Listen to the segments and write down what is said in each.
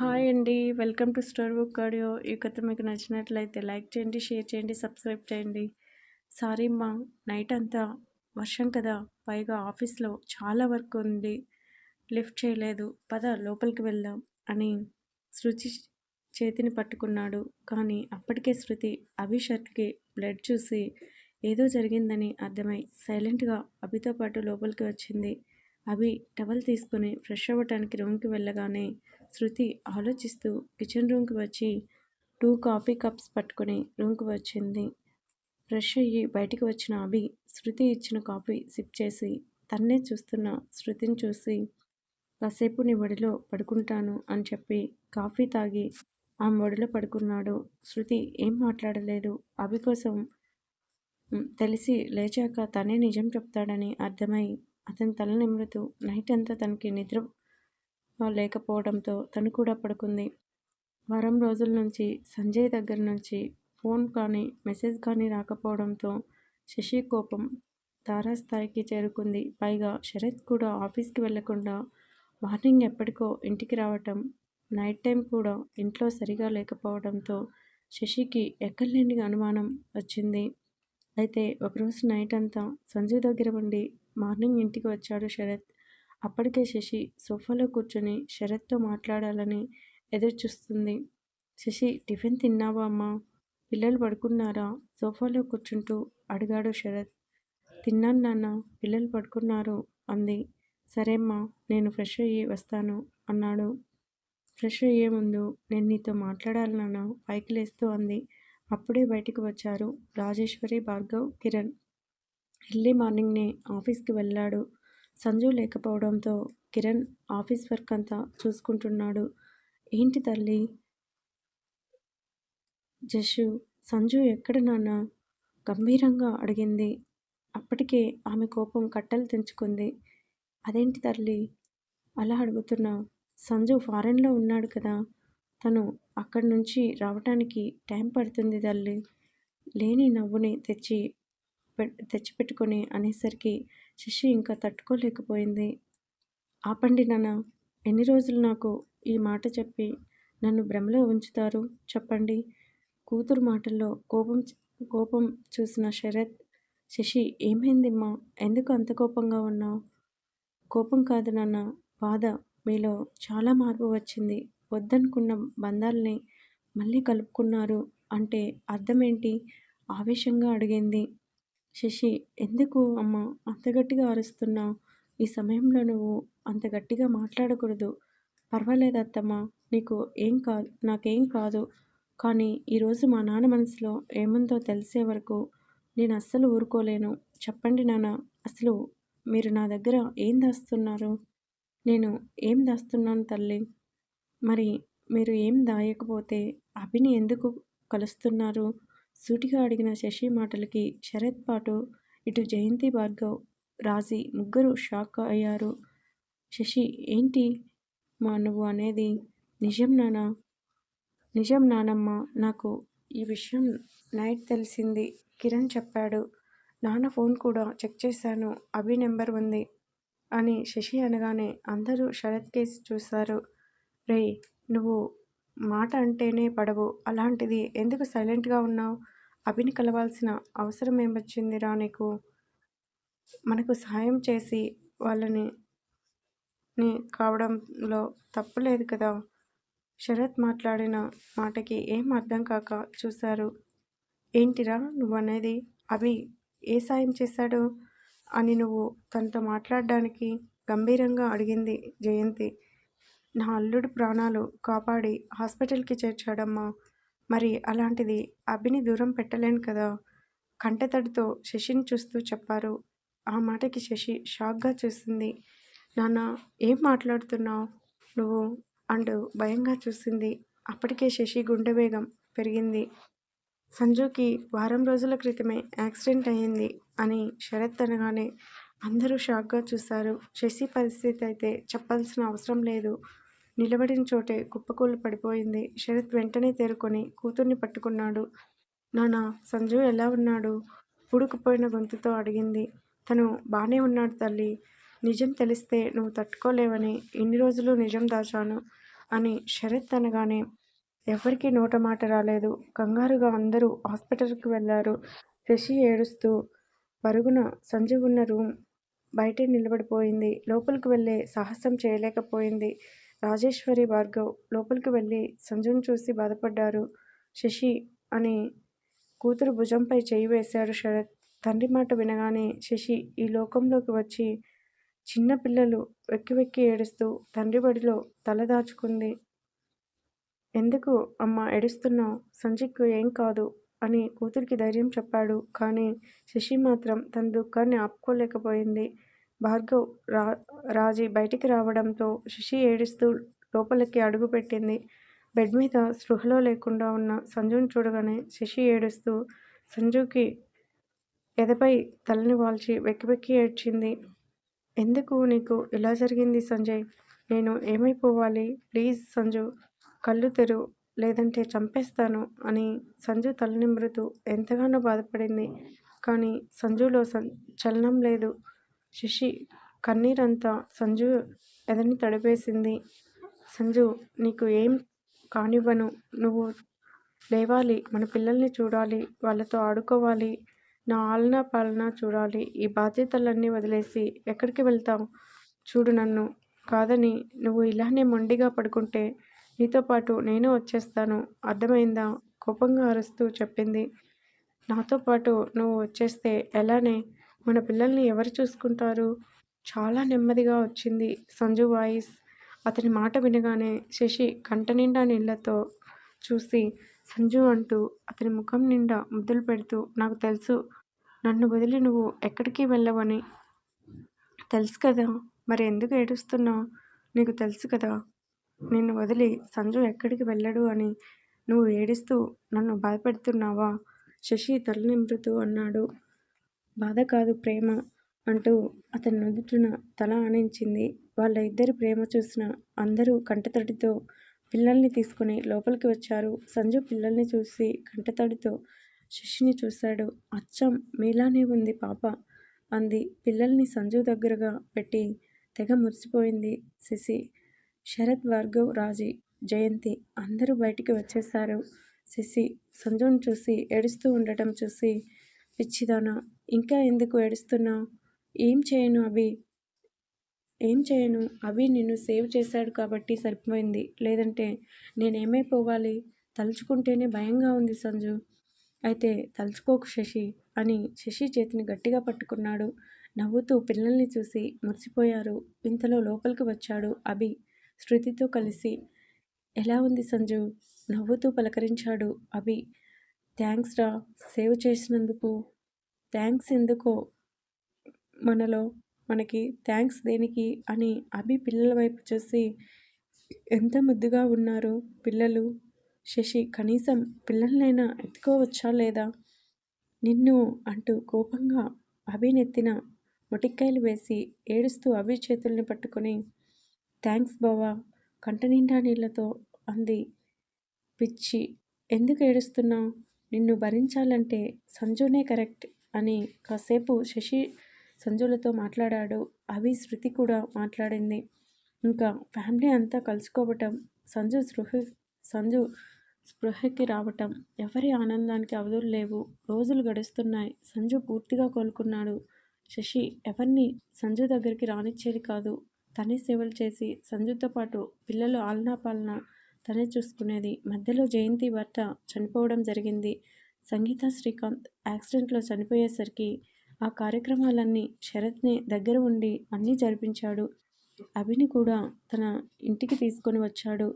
Hi అండి. Welcome to store book audio. ఈ కథ మీకు నచ్చినట్లయితే లైక్ చేయండి షేర్ చేయండి సబ్స్క్రైబ్ చేయండి. సారీ మా నైట్ అంతా వర్షం కదా. పైగా ఆఫీస్లో చాలా వర్క్ ఉంది. లిఫ్ట్ చేయలేదు. పద లోపలికి వెళ్దాం అని శృతి చేతిని పట్టుకున్నాడు. కానీ అప్పటికే శృతి అభి షర్ట్కి బ్లడ్ చూసి ఏదో జరిగిందని అర్థమై సైలెంట్గా అభితో పాటు లోపలికి వచ్చింది. అభి టవల్ తీసుకుని ఫ్రెష్ అవ్వటానికి రూమ్కి వెళ్ళగానే శృతి ఆలోచిస్తూ కిచెన్ రూమ్కి వచ్చి టూ కాఫీ కప్స్ పట్టుకుని రూమ్కి వచ్చింది. ఫ్రెష్ అయ్యి బయటికి వచ్చిన అభి శృతి ఇచ్చిన కాఫీ సిప్ చేసి తన్నే చూస్తున్న శృతిని చూసి కాసేపు నీ ఒడిలో పడుకుంటాను అని చెప్పి కాఫీ తాగి ఆమె ఒడిలో పడుకున్నాడు. శృతి ఏం మాట్లాడలేదు. అభి కోసం తెలిసి లేచాక తనే నిజం చెప్తాడని అర్థమై అతని తల నిమురుతూ నైట్ అంతా తనకి నిద్ర లేకపోవడంతో తను కూడా పడుకుంది. వారం రోజుల నుంచి సంజయ్ దగ్గర నుంచి ఫోన్ కానీ మెసేజ్ కానీ రాకపోవడంతో శశి కోపం తారాస్థాయికి చేరుకుంది. పైగా శరత్ కూడా ఆఫీస్కి వెళ్ళకుండా మార్నింగ్ ఎప్పటికో ఇంటికి రావటం నైట్ టైం కూడా ఇంట్లో సరిగా లేకపోవడంతో శశికి ఎక్కడలేని అనుమానం వచ్చింది. అయితే ఒకరోజు నైట్ అంతా సంజయ్ దగ్గర ఉండి మార్నింగ్ ఇంటికి వచ్చాడు శరత్. అప్పటికే శశి సోఫాలో కూర్చొని శరత్తో మాట్లాడాలని ఎదురుచూస్తుంది. శశి టిఫిన్ తిన్నావా అమ్మా? పిల్లలు పడుకున్నారా? సోఫాలో కూర్చుంటూ అడిగాడు శరత్. తిన్నాను నాన్న పిల్లలు పడుకున్నారు అంది. సరేమ్మా నేను ఫ్రెష్ అయ్యి వస్తాను అన్నాడు. ఫ్రెష్ అయ్యే ముందు నేను నీతో మాట్లాడాలి నాన్న పైకి లేస్తూ అంది. అప్పుడే బయటికి వచ్చారు రాజేశ్వరి భార్గవ్ కిరణ్. ఎర్లీ మార్నింగ్నే ఆఫీస్కి వెళ్ళాడు. సంజు లేకపోవడంతో కిరణ్ ఆఫీస్ వర్క్ అంతా చూసుకుంటున్నాడు. ఏంటి తల్లి? జషు సంజు ఎక్కడ నాన్న? గంభీరంగా అడిగింది. అప్పటికే ఆమె కోపం కట్టలు తెంచుకుంది. అదేంటి తల్లి? అలా అడుగుతున్నా. సంజు ఫారెన్లో ఉన్నాడు కదా. తను అక్కడి నుంచి రావటానికి టైం పడుతుంది తల్లి. లేని నవ్వుని తెచ్చి తెచ్చిపెట్టుకొని అనేసరికి శశి ఇంకా తట్టుకోలేకపోయింది. ఆపండి నాన్న ఎన్ని రోజులు నాకు ఈ మాట చెప్పి నన్ను భ్రమలో ఉంచుతారు చెప్పండి కూతురు మాటల్లో కోపం కోపం చూసిన శరత్ శశి ఏమైందిమ్మా? ఎందుకు అంత కోపంగా ఉన్నావు? కోపం కాదు నాన్న బాధ మీలో చాలా మార్పు వచ్చింది. వద్దనుకున్న బంధాలని మళ్ళీ కలుపుకున్నారు అంటే అర్థమేంటి? ఆవేశంగా అడిగింది శశి ఎందుకు అమ్మ? అంత గట్టిగా అరుస్తున్నావు ఈ సమయంలో నువ్వు అంత గట్టిగా మాట్లాడకూడదు. పర్వాలేదు అత్తమ్మ నీకు ఏం కాదు నాకేం కాదు. కానీ ఈరోజు మా నాన్న మనసులో ఏముందో తెలిసే వరకు నేను అస్సలు ఊరుకోలేను. చెప్పండి నాన్న అసలు మీరు నా దగ్గర ఏం దాస్తున్నారు? నేను ఏం దాస్తున్నాను తల్లి? మరి మీరు ఏం దాయకపోతే అభిని ఎందుకు కలుస్తున్నారు? సూటిగా అడిగిన శశి మాటలకి శరత్ పాటు ఇటు జయంతి భార్గవ్ రాజీ ముగ్గురు షాక్ అయ్యారు. శశి ఏంటి మా నువ్వు అనేది? నిజం నానా? నిజం నానమ్మ నాకు ఈ విషయం నైట్ తెలిసింది కిరణ్ చెప్పాడు. నాన్న ఫోన్ కూడా చెక్ చేశాను అభి నెంబర్ ఉంది అని శశి అనగానే అందరూ శరత్ కేసు చూశారు. రే నువ్వు మాట అంటేనే పడవు అలాంటిది ఎందుకు సైలెంట్గా ఉన్నావు? అభిని కలవాల్సిన అవసరం ఏమొచ్చిందిరా నీకు? మనకు సహాయం చేసి వాళ్ళని కావడంలో తప్పు లేదు కదా? శరత్ మాట్లాడిన మాటకి ఏం అర్థం కాక చూశారు. ఏంటిరా నువ్వు అనేది అభి ఏ సాయం చేశాడు? అని నువ్వు తనతో మాట్లాడడానికి గంభీరంగా అడిగింది జయంతి. నా అల్లుడు ప్రాణాలు కాపాడి హాస్పిటల్కి చేర్చాడమ్మా. మరి అలాంటిది అభిని దూరం పెట్టలేను కదా? కంటతడితో శశిని చూస్తూ చెప్పారు. ఆ మాటకి శశి షాక్గా చూసింది. నాన్న ఏం మాట్లాడుతున్నావు? నువ్వు అంటూ భయంగా చూసింది. అప్పటికే శశి గుండె వేగం పెరిగింది. సంజుకి వారం రోజుల క్రితమే యాక్సిడెంట్ అయ్యింది అని శరత్ అనగానే అందరూ షాక్గా చూశారు. శశి పరిస్థితి అయితే చెప్పాల్సిన అవసరం లేదు. నిలబడిన చోటే కుప్పకూలు పడిపోయింది శరత్ వెంటనే తేరుకొని కూతుర్ని పట్టుకున్నాడు నానా సంజు ఎలా ఉన్నాడు పుడుకుపోయిన గొంతుతో అడిగింది తను బాగానే ఉన్నాడు తల్లి నిజం తెలిస్తే నువ్వు తట్టుకోలేవని ఇన్ని రోజులు నిజం దాచాను అని శరత్ అనగానే ఎవరికీ నోట మాట రాలేదు. కంగారుగా అందరూ హాస్పిటల్కి వెళ్ళారు. శశి ఏడుస్తూ పరుగున సంజు ఉన్న రూమ్ బయటే నిలబడిపోయింది. లోపలికి వెళ్ళే సాహసం చేయలేకపోయింది. రాజేశ్వరి, భార్గవ్ లోపలికి వెళ్ళి సంజుని చూసి బాధపడ్డారు. శశి అని కూతురు భుజంపై చేయి వేశాడు శరత్. తండ్రి మాట వినగానే శశి ఈ లోకంలోకి వచ్చి చిన్న పిల్లలు వెక్కి వెక్కి ఏడుస్తూ తండ్రి బడిలో తల దాచుకుంది. ఎందుకు అమ్మ ఏడుస్తున్నావు సంజయ్కు ఏం కాదు అని కూతురికి ధైర్యం చెప్పాడు. కానీ శశి మాత్రం తన దుఃఖాన్ని ఆపుకోలేకపోయింది. భార్గవ్, రా రాజీ బయటికి రావడంతో శశి ఏడుస్తూ లోపలికి అడుగుపెట్టింది. బెడ్ మీద స్పృహలో లేకుండా ఉన్న సంజుని చూడగానే శశి ఏడుస్తూ సంజుకి ఎదపై తలని వాల్చి వెక్కివెక్కి ఏడ్చింది. ఎందుకు నీకు ఇలా జరిగింది సంజయ్? నేను ఏమైపోవాలి? ప్లీజ్ సంజు కళ్ళు తెరు లేదంటే చంపేస్తాను అని సంజు తల నిమురుతూ ఎంతగానో బాధపడింది. కానీ సంజులో చలనం లేదు. శశి కన్నీరంతా సంజు ఎదని తడిపేసింది. సంజు నీకు ఏం కానివ్వను. నువ్వు లేవాలి. మన పిల్లల్ని చూడాలి. వాళ్ళతో ఆడుకోవాలి. నా ఆలనా పాలనా చూడాలి. ఈ బాధ్యతలన్నీ వదిలేసి ఎక్కడికి వెళ్తావు చూడు నన్ను కాదని నువ్వు ఇలానే మొండిగా పడుకుంటే నీతో పాటు నేను వచ్చేస్తాను. అర్థమైందా? కోపంగా అరుస్తూ చెప్పింది. నాతో పాటు నువ్వు వచ్చేస్తే ఎలానే? మన పిల్లల్ని ఎవరు చూసుకుంటారు? చాలా నెమ్మదిగా వచ్చింది సంజు వాయిస్. అతని మాట వినగానే శశి కంటనిండా నీళ్ళతో చూసి సంజు అంటూ అతని ముఖం నిండా ముద్దులు పెడుతూ నాకు తెలుసు నన్ను వదిలి నువ్వు ఎక్కడికి వెళ్ళవని. తెలుసు కదా మరి ఎందుకు ఏడుస్తున్నావు నీకు తెలుసు కదా నిన్ను వదిలి సంజు ఎక్కడికి వెళ్ళడు అని నువ్వు ఏడుస్తూ నన్ను బాధపెడుతున్నావా? శశి తల నిమురుతూ అన్నాడు. బాధ కాదు ప్రేమ అంటూ అతని నుదుటిన తల ఆనించింది. వాళ్ళ ఇద్దరి ప్రేమ చూసిన అందరూ కంటతడితో పిల్లల్ని తీసుకుని లోపలికి వచ్చారు. సంజు పిల్లల్ని చూసి కంటతడితో శశిని చూశాడు. అచ్చం మీలానే ఉంది పాప అంది పిల్లల్ని సంజు దగ్గరగా పెట్టి తెగ మురిసిపోయింది శశి. శరత్, భార్గవ్, రాజీ, జయంతి అందరూ బయటికి వచ్చేశారు. శశి సంజుని చూసి ఏడుస్తూ ఉండటం చూసి పిచ్చిదానా ఇంకా ఎందుకు ఏడుస్తున్నావు ఏం చేయను అభి ఏం చేయను అవి నిన్ను సేవ్ చేశాడు కాబట్టి సరిపోయింది. లేదంటే నేనేమైపోవాలి? తలుచుకుంటేనే భయంగా ఉంది సంజు. అయితే తలుచుకోకు శశి అని శశి చేతిని గట్టిగా పట్టుకున్నాడు. నవ్వుతూ పిల్లల్ని చూసి మురిసిపోయారు. ఇంతలో లోపలికి వచ్చాడు అభి శృతితో కలిసి. ఎలా ఉంది సంజు? నవ్వుతూ పలకరించాడు అభి. థ్యాంక్స్ రా సేవ్ చేసినందుకు. థ్యాంక్స్ ఎందుకో మనలో మనకి థ్యాంక్స్ దేనికి అని అభి పిల్లల వైపు చూసి ఎంత ముద్దుగా ఉన్నారు పిల్లలు. శశి కనీసం పిల్లలనైనా ఎత్తుకోవచ్చా లేదా? నిన్ను అంటూ కోపంగా అభినెత్తిన మొటిక్కాయలు వేసి ఏడుస్తూ అభి చేతుల్ని పట్టుకొని థ్యాంక్స్ బావా కంటనిండా నీళ్ళతో అంది. పిచ్చి ఎందుకు ఏడుస్తున్నావు నిన్ను భరించాలంటే సంజునే కరెక్ట్ అని కాసేపు శశి సంజులతో మాట్లాడాడు. అవి శృతి కూడా మాట్లాడింది. ఇంకా ఫ్యామిలీ అంతా కలుసుకోవటం, సంజు స్పృహ సంజు స్పృహకి రావటం ఎవరి ఆనందానికి అవధులు లేవు. రోజులు గడుస్తున్నాయి. సంజు పూర్తిగా కోలుకున్నాడు. శశి ఎవరిని సంజు దగ్గరికి రానిచ్చేది కాదు. తనే సేవలు చేసి సంజుతో పాటు పిల్లలు ఆలనా పాలనా తనే చూసుకునేది. మధ్యలో జయంతి భర్త చనిపోవడం జరిగింది. సంగీత, శ్రీకాంత్ యాక్సిడెంట్లో చనిపోయేసరికి ఆ కార్యక్రమాలన్నీ శరత్నే దగ్గర ఉండి అన్నీ జరిపించాడు. అభిని కూడా తన ఇంటికి తీసుకొని వచ్చాడు.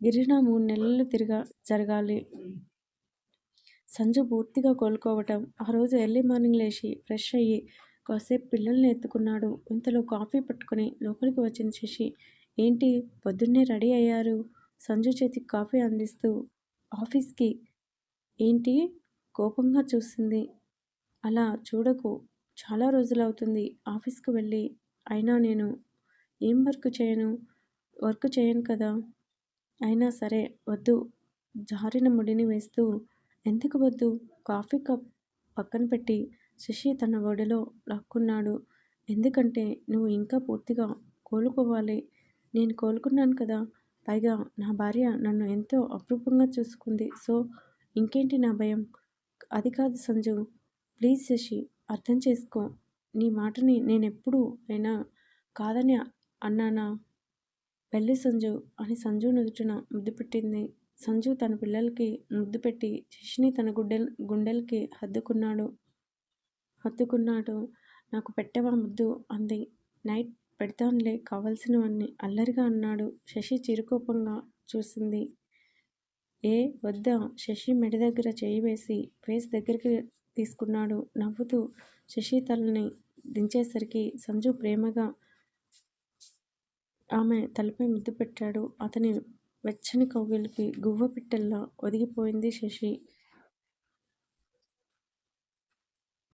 గిరిజన మూడు నెలలు తిరిగా జరగాలి. సంజు పూర్తిగా కోలుకోవటం. ఆ రోజు ఎర్లీ మార్నింగ్ లేచి ఫ్రెష్ అయ్యి కాసేపు పిల్లల్ని ఎత్తుకున్నాడు. ఇంతలో కాఫీ పట్టుకుని లోపలికి వచ్చిన శశి. ఏంటి పొద్దున్నే రెడీ అయ్యారు? సంజు చేతికి కాఫీ అందిస్తూ ఆఫీస్కి ఏంటి? కోపంగా చూసింది. అలా చూడకు. చాలా రోజులవుతుంది ఆఫీస్కి వెళ్ళి. అయినా నేను ఏం వర్క్ చేయను? వర్క్ చేయను కదా! అయినా సరే వద్దు జారిన ముడిని వేస్తూ ఎందుకు వద్దు? కాఫీ కప్ పక్కన పెట్టి శశి తన ఒడిలో లాక్కున్నాడు. ఎందుకంటే నువ్వు ఇంకా పూర్తిగా కోలుకోవాలి. నేను కోలుకున్నాను కదా! పైగా నా భార్య నన్ను ఎంతో అపురూపంగా చూసుకుంది సో ఇంకేంటి నా భయం అది కాదు సంజు. ప్లీజ్ శశి అర్థం చేసుకో. నీ మాటని నేనెప్పుడు అయినా కాదని అన్నానా? పెళ్ళి సంజు అని సంజు నుదుటిన ముద్దు పెట్టింది. సంజు తన పిల్లలకి ముద్దు పెట్టి శశిని తన గుడ్డెల్ గుండెలకి హద్దుకున్నాడు. హత్తుకున్నాడు నాకు పెట్టవా ముద్దు? అంది. నైట్ పెడతానులే కావలసినవన్నీ అల్లరిగా అన్నాడు. శశి చిరుకోపంగా చూసింది. ఏ వద్దా? శశి మెడ దగ్గర చేయి వేసి ఫేస్ దగ్గరికి తీసుకున్నాడు. నవ్వుతూ శశి తలని దించేసరికి సంజు ప్రేమగా ఆమె తలపై ముద్దు పెట్టాడు. అతని వెచ్చని కౌగిలికి గువ్వ పిట్టల్లా ఒదిగిపోయింది శశి.